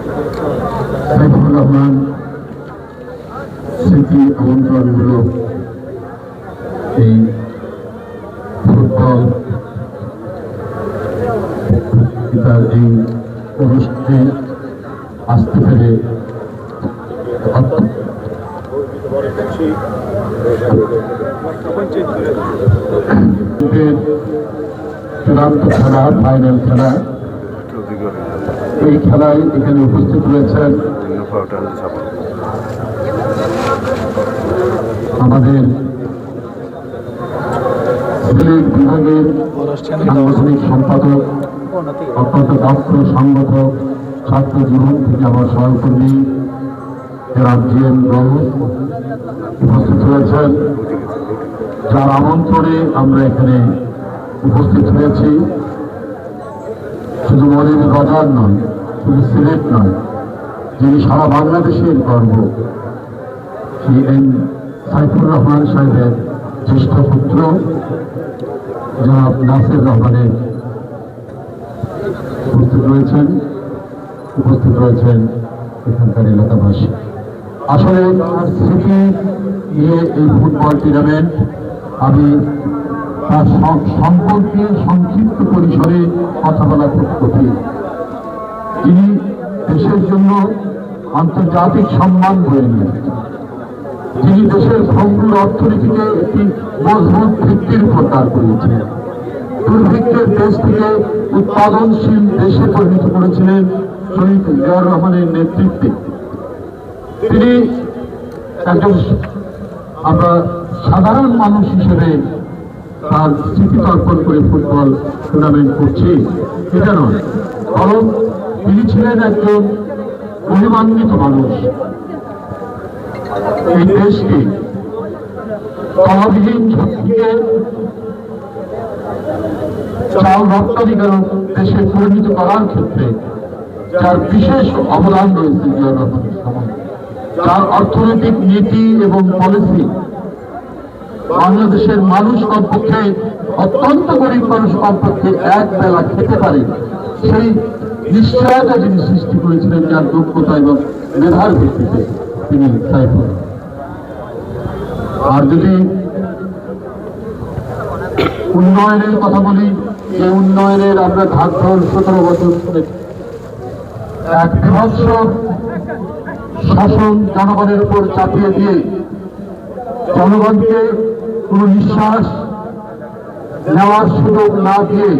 সাইফুর রহমান স্মৃতি আমন্ত্রণমূলক এই ফুটবল তার এই অনুষ্ঠানে আসতে পেরে চূড়ান্ত খেলা ফাইনাল খেলা। এই খেলায় এখানে উপস্থিত রয়েছেন আমাদের বিভাগের সাংগঠনিক সম্পাদক, অত্যন্ত দক্ষ সংগঠক, ছাত্র জীবন থেকে আমার সহকর্মী এম উপস্থিত রয়েছেন। যার আমন্ত্রণে আমরা এখানে উপস্থিত হয়েছি। শুধু মনের বাজার নয়, শুধু সিলেট নয়, যিনি সারা বাংলাদেশের গর্ব, সেই এম সাইফুর রহমান সাহেবের জ্যেষ্ঠ পুত্র, জনাব নাসির রহমানের উপস্থিত রয়েছেন উপস্থিত রয়েছেন এখানকার এলাকাবাসী। আসলে স্মৃতি নিয়ে এই ফুটবল টুর্নামেন্ট আমি তার সব সম্পর্কে সংক্ষিপ্ত পরিসরে কথা বলা খুব কঠিন তিনি দেশের জন্য আন্তর্জাতিক সম্মান বয়ে নিয়ে তিনি দেশের ভঙ্গুর অর্থনীতিকে একটি মজবুত ভিত্তির উপর দাঁড় করিয়েছিলেন। দুর্ভিক্ষের দেশ থেকে উৎপাদনশীল দেশে পরিণত করেছিলেন শহীদ জিয়াউর রহমানের নেতৃত্বে। তিনি একজন আমরা সাধারণ মানুষ হিসেবে তার স্মৃতি তর্পণ করে ফুটবল টুর্নামেন্ট করছি। এটা নয়, বরং তিনি ছিলেন একজন মহিমান্বিত মানুষ। এই দেশকে তহবিহীন শক্তিকে চাল রপ্তানিকারক দেশে পরিণত করার ক্ষেত্রে যার বিশেষ অবদান রয়েছে জিয়া সময় যার অর্থনৈতিক নীতি এবং পলিসি বাংলাদেশের মানুষ কমপক্ষে অত্যন্ত গরিব মানুষ কমপক্ষে এক বেলা খেতে পারে। সেই নিশ্চয়তা যিনি সৃষ্টি করেছিলেন যার যোগ্যতা এবং মেধার ভিত্তিতে তিনি সাইফুল আর যদি উন্নয়নের কথা বলি, যে উন্নয়নের আমরা ধার ধর সতেরো বছর শুনেছি। এক বিভৎস শাসন জনগণের উপর চাপিয়ে দিয়ে জনগণকে কোনো নিঃশ্বাস নেওয়ার সুযোগ না দিয়ে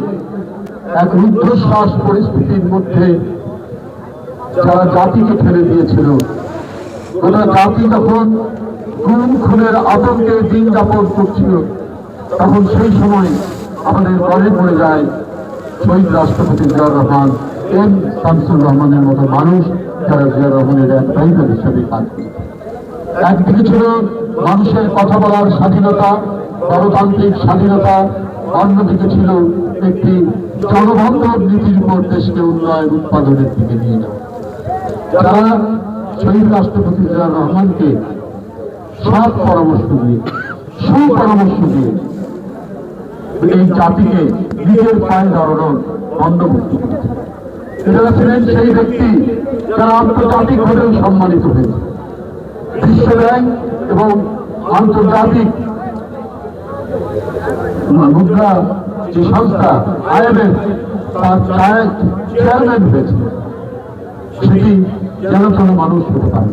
এক রুদ্ধশ্বাস পরিস্থিতির মধ্যে যারা জাতিকে ফেলে দিয়েছিল গোটা জাতি যখন গুম, খুনের আতঙ্কে দিন যাপন করছিল, তখন সেই সময় আমাদের মনে পড়ে যায় শহীদ রাষ্ট্রপতি জিয়াউর রহমান, এম শামসুর রহমানের মতো মানুষ যারা জিয়াউর রহমানের এক ড্রাইভার হিসেবে কাজ করেছে। একদিকে ছিল মানুষের কথা বলার স্বাধীনতা, গণতান্ত্রিক স্বাধীনতা, অন্যদিকে ছিল একটি জনবান্ধব নীতির উপর দেশকে উন্নয়ন উৎপাদনের দিকে নিয়ে যাওয়া। যারা শহীদ রাষ্ট্রপতি জিয়াউর রহমানকে সব পরামর্শ দিয়ে, সুপরামর্শ দিয়ে এই জাতিকে নিজের পায়ে দাঁড়ানোর বন্দোবস্ত করেছে। এরা ছিলেন সেই ব্যক্তি যারা আন্তর্জাতিকভাবেও সম্মানিত হয়েছে। ব্যাংক এবং আন্তর্জাতিক মুদ্রা যে সংস্থা, আইএমএফ, তার চেয়ারম্যান হয়েছে। সেটি যেন কোনো মানুষ হতে পারে